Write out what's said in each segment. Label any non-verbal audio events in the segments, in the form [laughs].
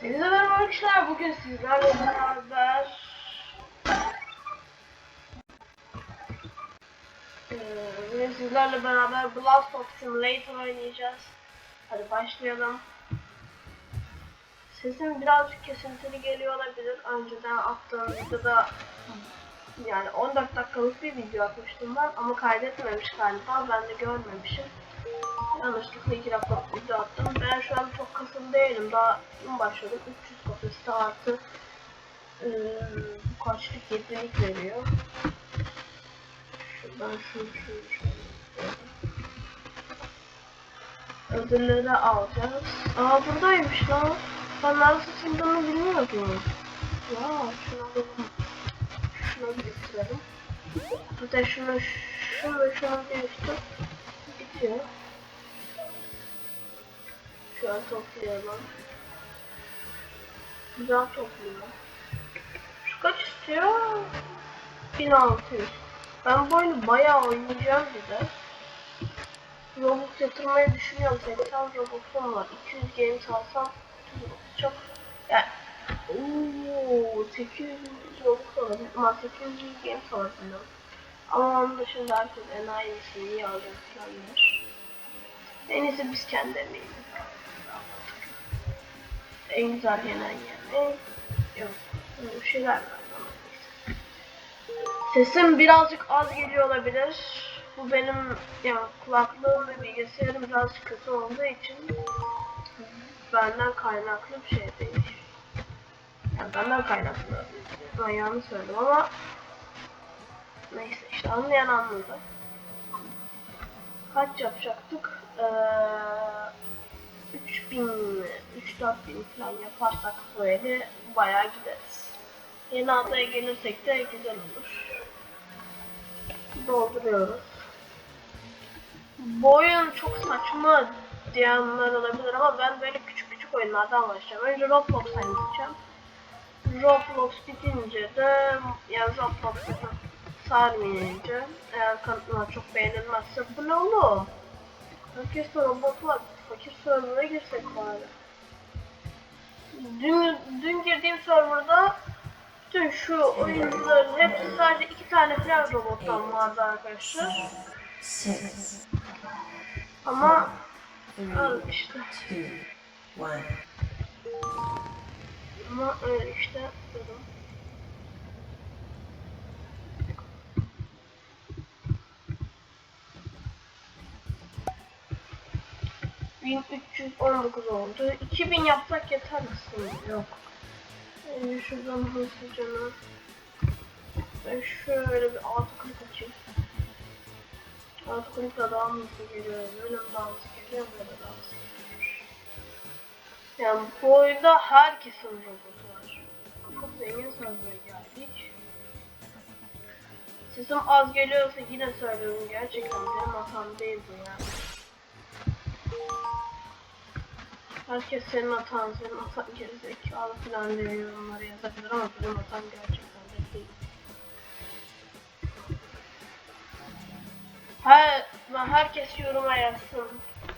Hepinize merhaba arkadaşlar. Bugün sizlerle beraber Eee, bugün sizlerle beraber Blast of Simulator oynayacağız. Hadi başlayalım. Sesim birazcık kesintili geliyor olabilir. Önceden attığım videoda yani 14 dakikalık bir video atmıştım ben ama kaydetmemiş galiba. Ben de görmemişim. Yanlışlıkla 2 dakikalık video attım. Ben şu an çok kasım değilim. Daha dün başladım. 300 kapasite artı bu kaçlık yedilik veriyor. Şuradan şunu şunu şunu. Ödülleri alacağız. Aa buradaymış lan. Ben nasıl sildığını bilmiyordum. Ya şunu alalım. Şunu bitirelim. Bir de şunu şunu şunu değiştir. Bitiyor. Şu an toplayalım. Güzel topluyor. Şu kaç istiyor? 1600. Ben bu oyunu bayağı oynayacağım bir de. Robux yatırmayı düşünüyorum. 80 Robux'um var. 200 games alsam çok yani ooo 800 Robux alabilirim. Ama 800 games alabilirim. Ama onun dışında herkes enayi misin niye alacak. En iyisi biz kendi. En güzel yenen yemeği yok. Bir şeyler var. Sesim birazcık az geliyor olabilir. Bu benim yani kulaklığım ve bilgisayarım birazcık kötü olduğu için benden kaynaklı bir şey değil. Yani benden kaynaklı. Ben yanlış söyledim ama neyse işte anlayan anladı. Kaç yapacaktık? Ee, 3000 mi? 3-4 bin falan yaparsak böyle bayağı gideriz. Yeni adaya gelirsek de güzel olur. Dolduruyoruz. Bu oyun çok saçma diyenler olabilir ama ben böyle küçük küçük oyunlardan başlayacağım. Önce Roblox'a gideceğim. Roblox bitince de yani Roblox'a çok sarmayınca eğer kanıtlar çok beğenilmezse bu ne oğlum? Herkes de robot var. Fakir server'a girsek bari. Dün, dün girdiğim serverda bütün şu oyuncuların hepsi sadece iki tane falan robottan vardı arkadaşlar. Ama öyle işte. Ama öyle işte dedim. ...1319 oldu. 2000 yapsak yeter aslında. Yok. Ee, şuradan hızlıca Ben şöyle bir alt klik açayım. Alt klikle daha hızlı geliyor? Böyle mi daha hızlı geliyor? Böyle daha hızlı geliyor. Yani bu oyunda herkesin robotu var. Çok zengin server'a geldik. Sesim az geliyorsa yine söylüyorum gerçekten benim hatam değil bu ya. Herkes senin hatan, senin hatan gerizekalı falan diye yorumlara yazabilir ama benim hatam gerçekten de değil. Her, ben herkes yoruma yazsın.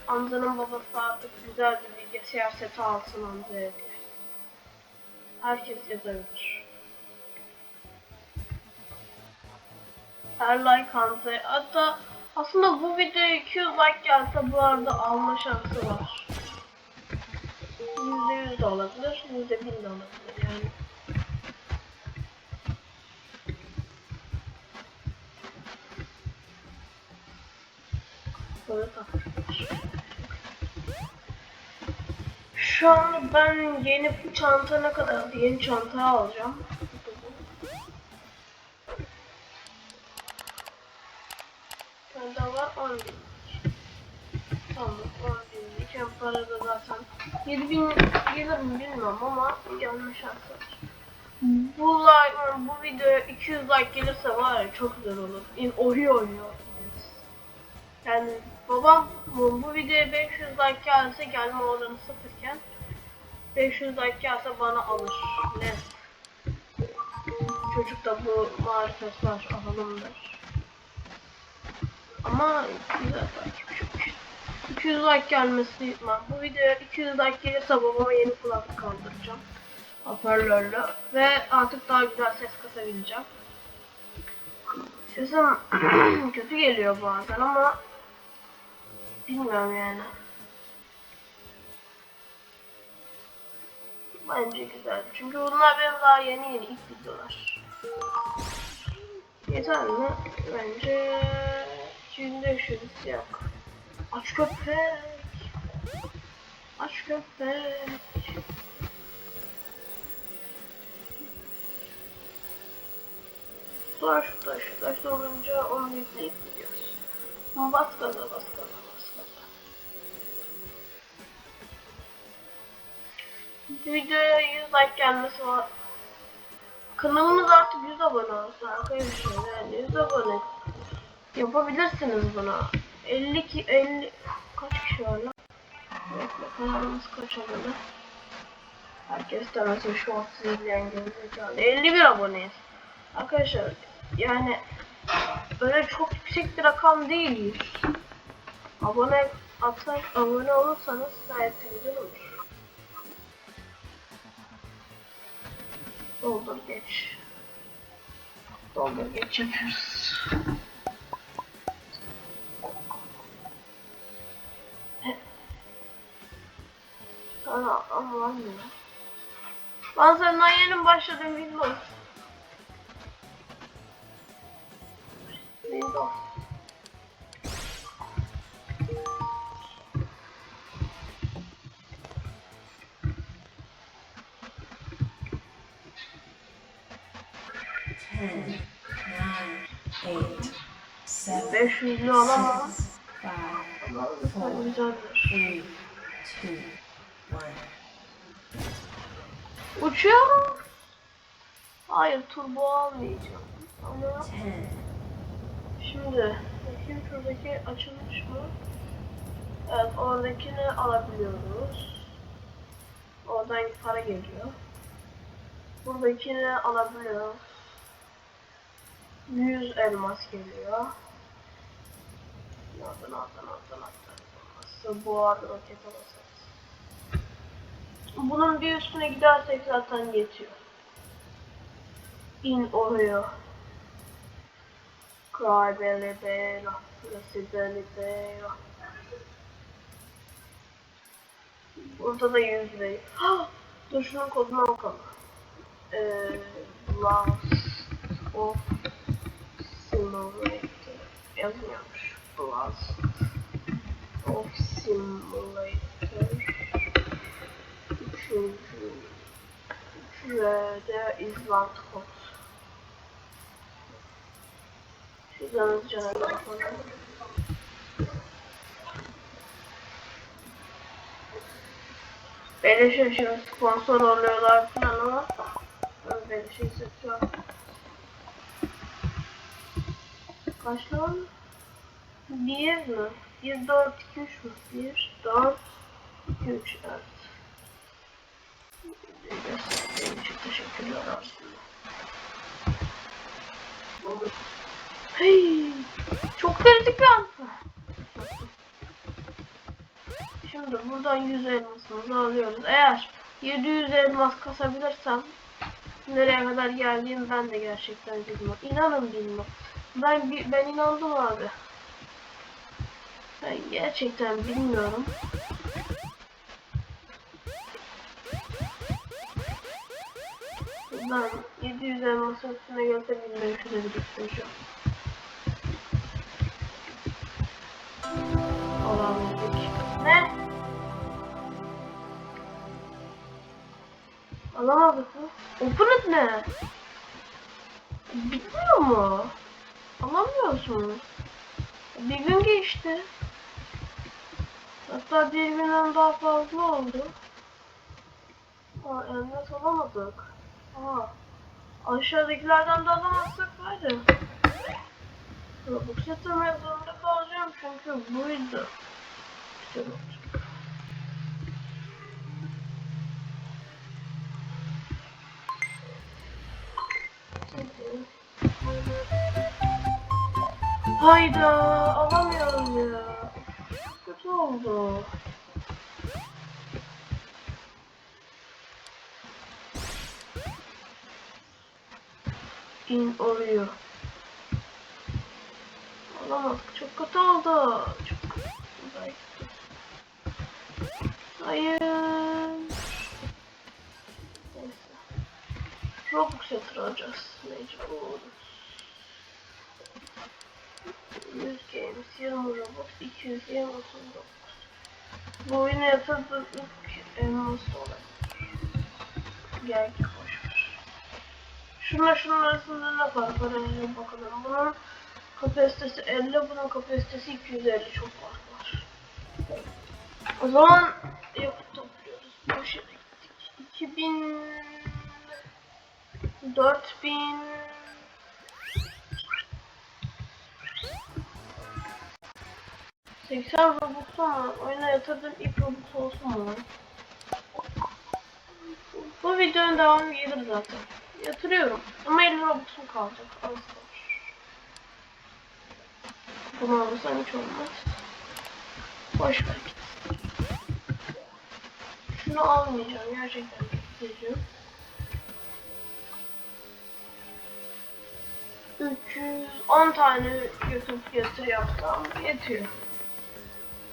Amcanın babası artık güzel bir bilgisayar seti alsın amcaya diye. Herkes yazabilir. Her like amcaya. Hatta aslında bu videoya 200 like gelse bu arada alma şansı var. %100 de olabilir, %1000 de olabilir yani. Böyle. Şu an ben yeni bu çanta ne kadar yeni çanta alacağım. 7000 gelir mi bilmiyorum ama yanlış atlar. Bu like, bu videoya 200 like gelirse var ya çok güzel olur. İn oyun oynuyor. Yani babam bu videoya 500 like gelse gelme oranı sıfırken 500 like gelse bana alır. Ne? Çocukta bu marifet var, alanımdır. Ama güzel takip. 200 like gelmesi ben bu videoya 200 like gelirse babama yeni kulaklık aldıracağım. Hoparlörlü ve artık daha güzel ses kasabileceğim. Sesim [clears throat] kötü geliyor bazen ama bilmiyorum yani. Bence güzel. Çünkü bunlar benim daha yeni yeni ilk videolar. Yeter mi? Bence içinde üşüdüsü yok. Aç köpek. Aç köpek. Sonra şu taş, şu taş olunca onu yükleyip gidiyoruz. Bas gaza, bas gaza, bas gaza. Videoya 100 like gelmesi var. Kanalımız artık 100 abone olsun arkadaşlar. Yani 100 abone yapabilirsiniz bunu. 50 ki 50 kaç kişi var lan? Bekle kanalımız kaç abone? Herkes demesin şu an sizi izleyen gerizekalı. 51 aboneyiz. Arkadaşlar yani öyle çok yüksek bir rakam değil 100. Abone atsak abone olursanız gayet güzel olur. Doldur geç. Doldur geç yapıyoruz. Var mı ya? Ben senden yeni başladım Windows. Windows. Ten, nine, eight, seven, 500'lü alamam. six, five, Ama lütfen güzeldir. three, two, one. Uçuyorum. Hayır turbo almayacağım. Ama şimdi bakayım şuradaki açılmış mı? Evet oradakini alabiliyoruz. Oradan para geliyor. Buradakini alabiliyoruz. 100 elmas geliyor. Nereden nereden nereden nereden Bu arada roket alırsanız. Bunun bir üstüne gidersek zaten yetiyor. İn oraya. Cry belly bella, Lassie belly bella. Burada da 100 lirayı. Ha! Dur şunun kodunu bakalım. Blast of Simulator yazmıyormuş. Blast of Simulator. Beleşe şimdi sponsor oluyorlar falan ama ben beleşe seçiyorum. Kaç lan? 1 mi? 1, 4, 2, 3 mü? 1, 4, 2, 3, evet. Benim için teşekkürler aslında. Hey, çok kritik bir an. Şimdi buradan 100 elmasımızı alıyoruz. Eğer 700 elmas kasabilirsem nereye kadar geldiğimi ben de gerçekten bilmiyorum. İnanın bilmiyorum. Ben ben inandım abi. Ben gerçekten bilmiyorum. Ben 700 elmasın üstüne gelse bilmiyorum şurada biriktireceğim. Allah'ım dedik. Ne? Alamadık mı? Open it ne? Bitmiyor mu? Alamıyorsun. Bir gün geçti. Hatta bir günden daha fazla oldu. Aa, elmas alamadık. Aa, aşağıdakilerden de alamazsak var ya. Robux yatırmaya zorunda kalacağım çünkü buydu. Güzel olacak. Hayda alamıyorum ya. Çok kötü oldu. Oldu. İn oraya. Alamadık. Çok kötü oldu. Çok kötü. Hayır. Neyse. Robux yatıracağız. Mecbur. 100 games, 20 robot, 200 game, 30 robot. Bu oyunu yatırdık elmas olabilir. Boşver. Şunla şunun arasında ne fark var hemen bakalım. Bunun kapasitesi 50, bunun kapasitesi 250 çok fark var. O zaman yakıt topluyoruz. Boş yere gittik. 2000 4000 80 Robux ama oyuna yatırdığım ilk Robux olsun mu? Bu videonun devamı gelir zaten. Yatırıyorum. Ama 50 Robux'um kalacak. Kalır. Bunu alırsam hiç olmaz. Boş ver git. Şunu almayacağım. Gerçekten gideceğim. 310 tane YouTube getir yapsam yetiyor.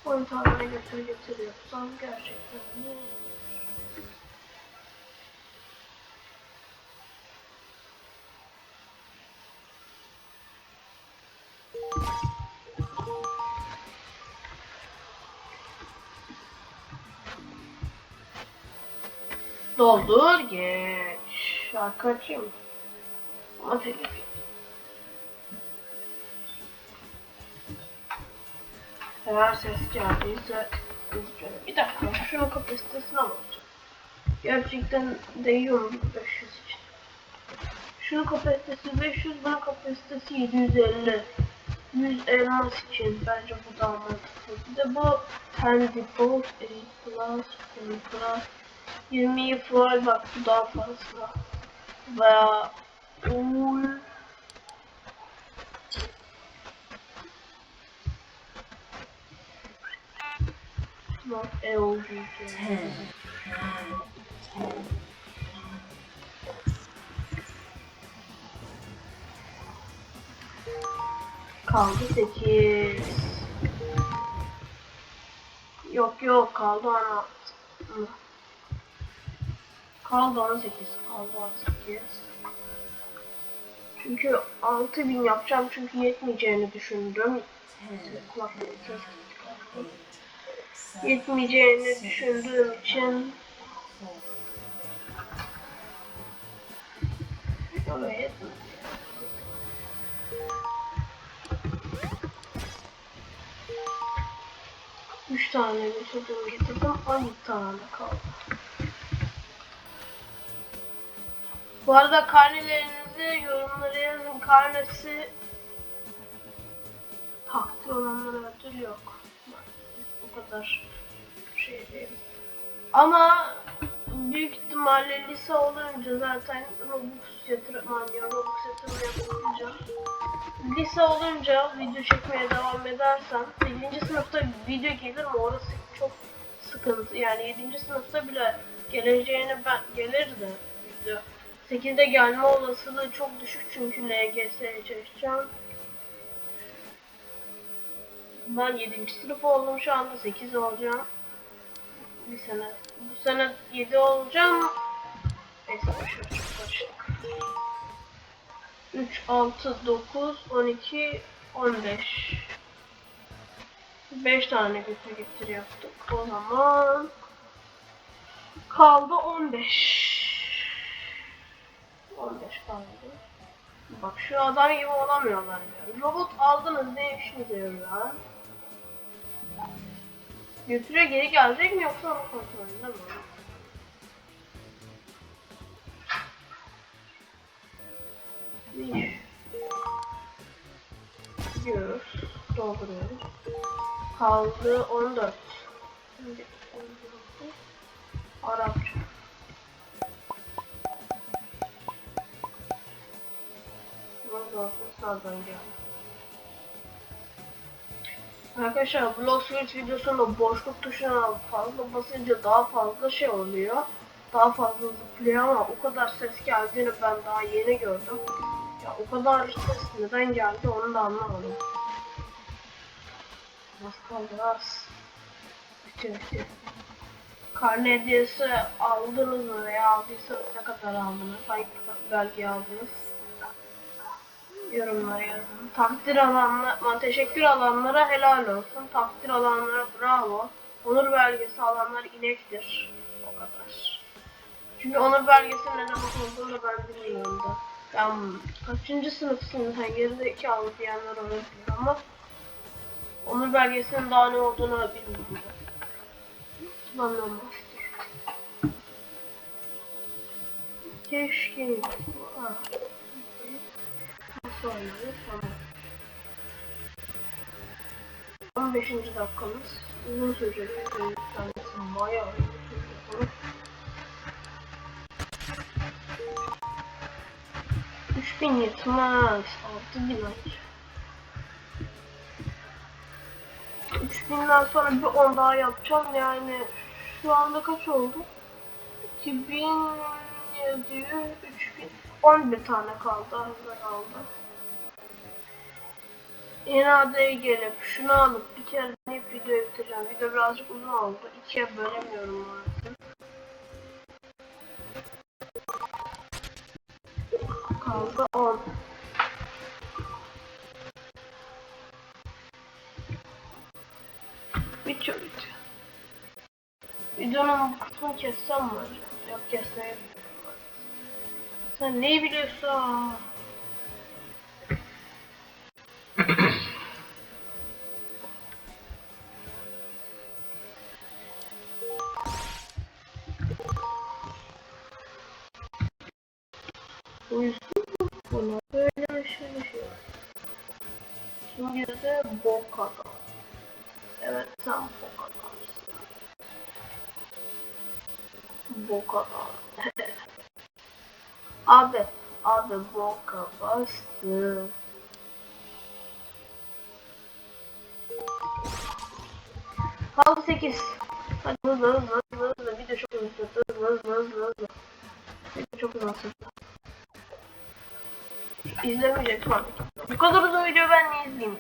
10 tane getir getir yapsam gerçekten iyi. Doldur geç. Şarkı açayım? Ama telif. Eğer ses geldiyse üzgünüm. Bir dakika şunun kapasitesine bakacağım. Gerçekten değiyor mu 500 için? Şunun kapasitesi 500, bunun kapasitesi 750. 100 elmas için bence bu daha mantıklı. Bir de bu 10 default, 8 plus, 10 plus, 20 full bak bu daha fazla. Veya full Not LG. 10, 9, 10, Kaldı 8. Yok yok kaldı 16. Kaldı 18. Kaldı 18. Çünkü 6000 yapacağım çünkü yetmeyeceğini düşündüm. 10, Kulaklığı ses gitti galiba. 8, 7, Yetmeyeceğini düşündüğüm için 4, Evet. Üç tane getirdim getirdim. 17 tane kaldı. Bu arada karnelerinizi yorumlara yazın. Karnesi takdir olanlara ödül yok. Bu kadar şey değil. Ama büyük ihtimalle lise olunca zaten Robux yatırım ya Robux yatırım yapınca lise olunca video çekmeye devam edersem 8. sınıfta video gelir mi orası çok sıkıntı yani 7. sınıfta bile geleceğine ben gelir de video 8'de gelme olasılığı çok düşük çünkü LGS'ye çalışacağım ben 7. sınıf oldum şu anda 8 olacağım bir sene. Bu sene 7 olacağım. Neyse boşver çok karışık. 3, 6, 9, 12, 15. 5 tane götür getir yaptık. O zaman kaldı 15. 15 kaldı. Bak şu adam gibi olamıyorlar ya. Robot aldınız ne işinize yarıyor? Götürüyor geri gelecek mi yoksa onun kontrolünde mi? Bir. Gidiyoruz. Dolduruyoruz. Kaldı 14. Şimdi 14. Arapça. Olsun sağdan geldi. Arkadaşlar Block Switch videosunda boşluk tuşuna fazla basınca daha fazla şey oluyor. Daha fazla zıplıyor ama o kadar ses geldiğini ben daha yeni gördüm. Ya o kadar ses neden geldi onu da anlamadım. Nasıl kaldı az. Bitiyor bitiyor. Karne hediyesi aldınız mı veya aldıysanız ne kadar aldınız? Hangi belge aldınız? Yorumlara yazın. Takdir alanlar, ama teşekkür alanlara helal olsun. Takdir alanlara bravo. Onur belgesi alanlar inektir. O kadar. Çünkü onur belgesi ne demek olduğunu ben bilmiyorum da. Ben kaçıncı sınıfsın sen gerizekalı diyenler olabilir ama onur belgesinin daha ne olduğunu bilmiyorum. Anlamazdır. Keşke. Ha. Oynanır? Tamam. 15. dakikamız. Uzun sürecek. Bir tanesi bayağı uzun sürecek. 3000 yetmez. 6000 aç. 3000'den sonra bir 10 daha yapacağım yani şu anda kaç oldu? 2700, 3000, 11 tane kaldı, hazır kaldı. Adaya gelip şunu alıp bir kere deneyip video bitireceğim. Video birazcık uzun oldu. İkiye bölemiyorum maalesef. Kaldı 10. Bitiyor bitiyor. Videonun bu kısmını kessem mi acaba? Yok kesmeye Sen neyi biliyorsun? [laughs] abi, abi boka bastı. Kaldı 8. Hadi hızlı hızlı hızlı hızlı. Video çok hızlı hızlı hızlı hızlı hızlı. Video çok hızlı. İzlemeyecektim abi. Bu kadar uzun video ben niye izleyeyim?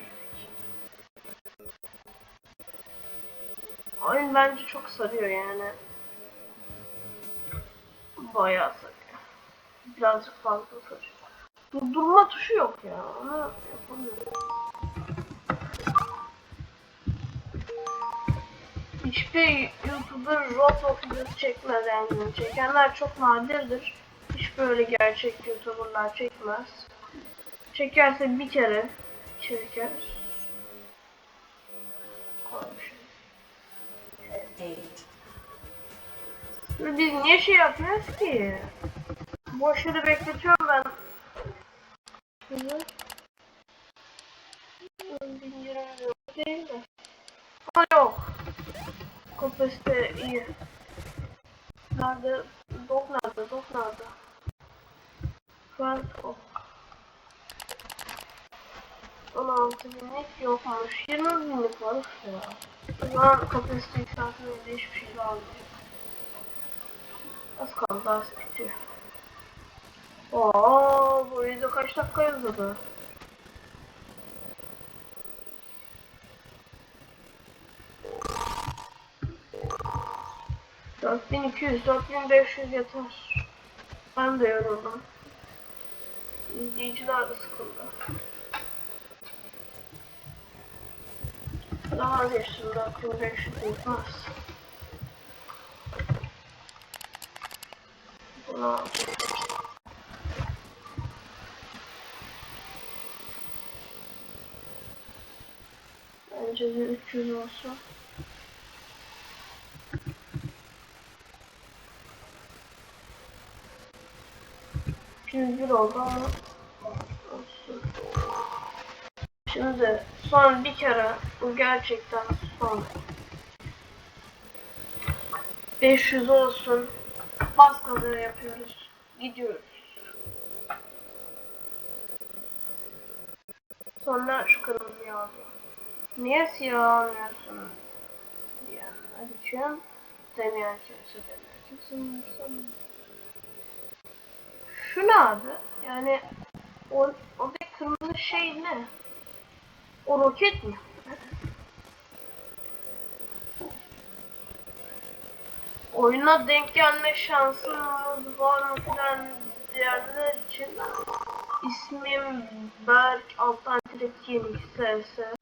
Oyun bence çok sarıyor yani. Bayağı sarıyor. Birazcık fazla sarıyor. Durdurma tuşu yok ya. Onu yapamıyorum. Hiçbir YouTuber Roblox videosu çekmez yani. Çekenler çok nadirdir. Hiç böyle gerçek YouTuber'lar çekmez. Çekerse bir kere çeker. Eight, Biz niye şey yapıyoruz ki? Boş yere bekletiyorum ben. Sizi. Bilmiyorum değil mi? Ama yok. Kapasite iyi. Nerede? Dok nerede? Dok nerede? Front ok. 16 binlik yokmuş. 20 binlik var ya. O zaman kapasite yükseltmeye hiçbir şey almayacak. Az kaldı az bitiyor. Oo, bu video kaç dakika yazdı? Dört bin iki yüz, dört bin beş yüz yeter. Ben de yoruldum. İzleyiciler de sıkıldı. Daha vazgeçtim, dört bin beş yüz yetmez. Buna Bence de 300 olsun. Şimdi bir oldu ama. Şimdi son bir kere bu gerçekten son. 500 olsun. Bas gaza yapıyoruz. Gidiyoruz. Sonra şu kırmızıyı alacağım. Niye siyah almıyorsun? Diyenler için demeyen kimse umursamıyor. Şu ne abi? Yani o, oradaki kırmızı şey ne? O roket mi? [laughs] Oyuna denk gelme şansınız var mı filan diyenler için ismim Berk alttan direkt isterse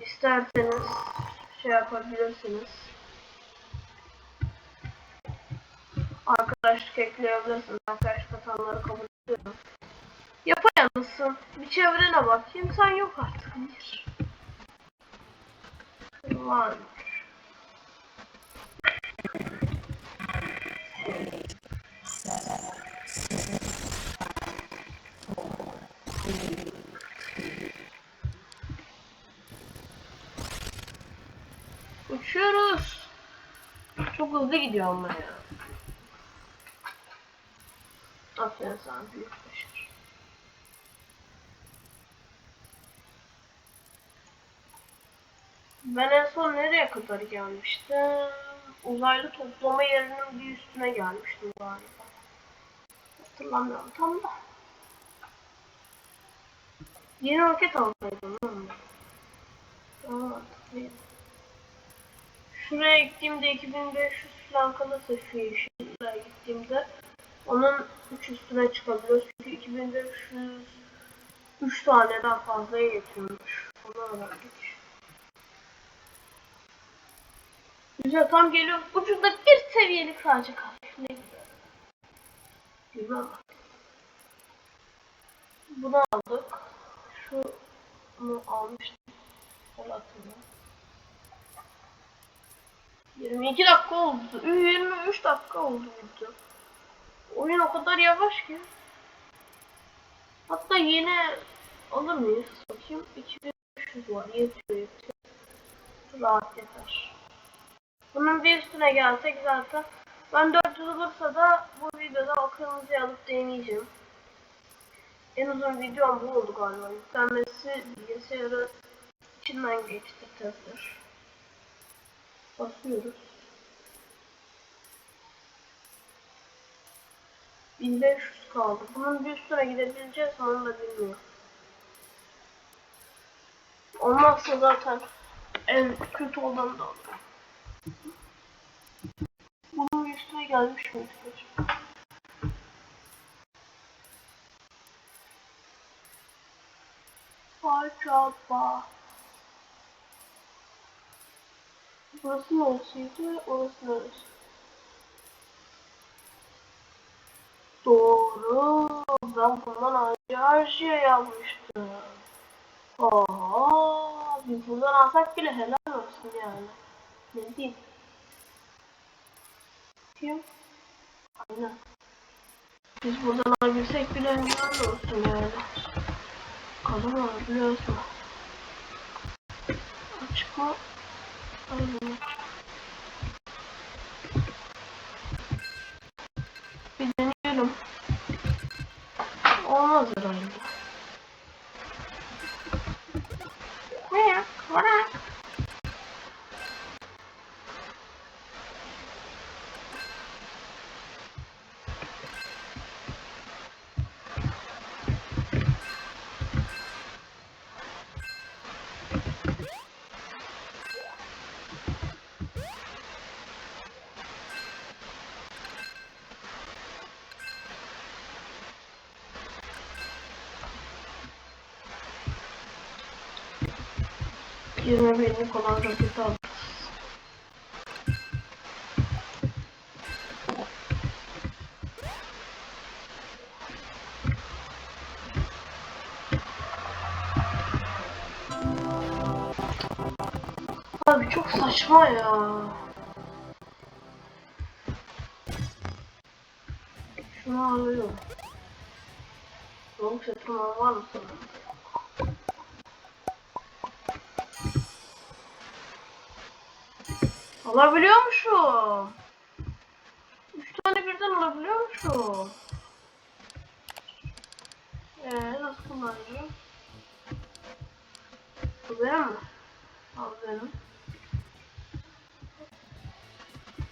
isterseniz şey yapabilirsiniz. Arkadaşlık ekleyebilirsiniz. Arkadaş katanları kabul ediyorum. Yapayalnızsın. Bir çevrene bakayım. Sen yok artık. Bir. Varmış. Uçuyoruz. Çok hızlı gidiyor ama ya. Aferin sana büyük başarı. Ben en son nereye kadar gelmiştim? Uzaylı toplama yerinin bir üstüne gelmiştim galiba. Hatırlamıyorum tam da. Yeni roket alsaydım lan. Aa. Şuraya gittiğimde 2500 falan kalırsa şu gittiğimde onun 3 üstüne çıkabiliyoruz. Çünkü 2500 3 tane daha fazlaya getiriyormuş. Onu öğrendik. Güzel tam geliyor. Ucunda bir seviyelik sadece kalmış. Ne güzel. Güzel. Bunu aldık. Şunu. Onu hatırlıyorum. 22 dakika oldu. 23 dakika oldu video. Oyun o kadar yavaş ki. Hatta yeni alır mıyız? Bakayım. 2500 var. Yetiyor yetiyor. Rahat yeter. Bunun bir üstüne gelsek zaten. Ben 400 olursa da bu videoda o kırmızıyı alıp deneyeceğim. En uzun videom bu oldu galiba. Yüklenmesi bilgisayarı içinden geçti tabii. Basıyoruz. 1500 kaldı. Bunun bir üstüne gidebileceğiz onu da bilmiyorum. Olmazsa zaten en kötü olanı da alırım. Üstüne gelmiş miydik acaba? Burası neresiydi? Orası neresi? Doğru. Ben bundan ayrı her şey yapmıştım. Oha. Biz buradan alsak bile helal olsun yani. Ne diyeyim? Aynen. Biz buradan alabilsek bile helal olsun yani. Kalır mı biliyorsun. Açık mı? Aynen. Bir deneyelim. Yirmi binlik olan roketi aldık. Abi çok saçma ya. Şunu alıyorum. Yoluk yatırma var mı sana? Alabiliyormuşum. Üç tane birden alabiliyormuşum. Eee nasıl kullanacağım? Bu benim mi? Al benim.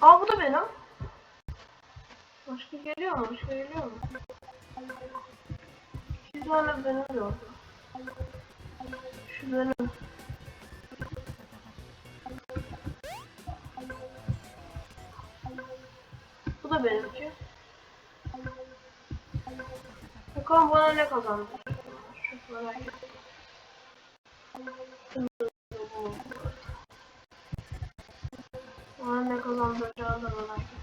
Aa bu da benim. Başka geliyor mu? Başka geliyor mu? İki tane benim yok. Şu benim. Bu da benimki. Bakalım bana ne kazandı. Çok merak. Bana ne kazandıracağını da merak ettim.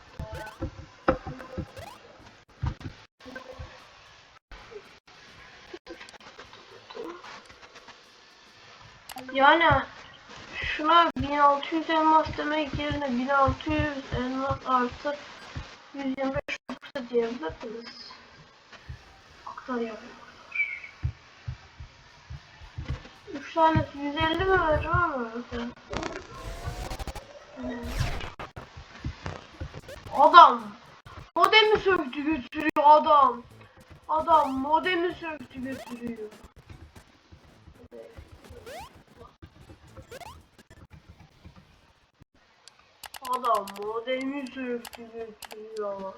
Yani şuna 1600 elmas demek yerine 1600 elmas artı 125 yoksa diyebilirsiniz. Aktar yapıyorlar. 3 tanesi 150 mi vereceğim ama. Hmm. Adam modemi söktü götürüyor adam. Adam modemi söktü götürüyor. Adam modemi söktü götürüyor.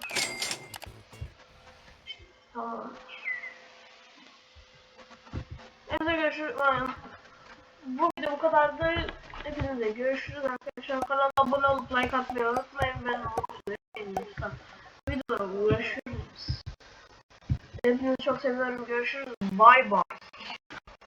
Neyse görüşürüz. Ha, Bu video bu kadardı. Hepinize görüşürüz arkadaşlar. Kanala abone olup like atmayı unutmayın. Ben Umut Elinizden videolara uğraşıyoruz. Hepinizi çok seviyorum. Görüşürüz. Bye bye.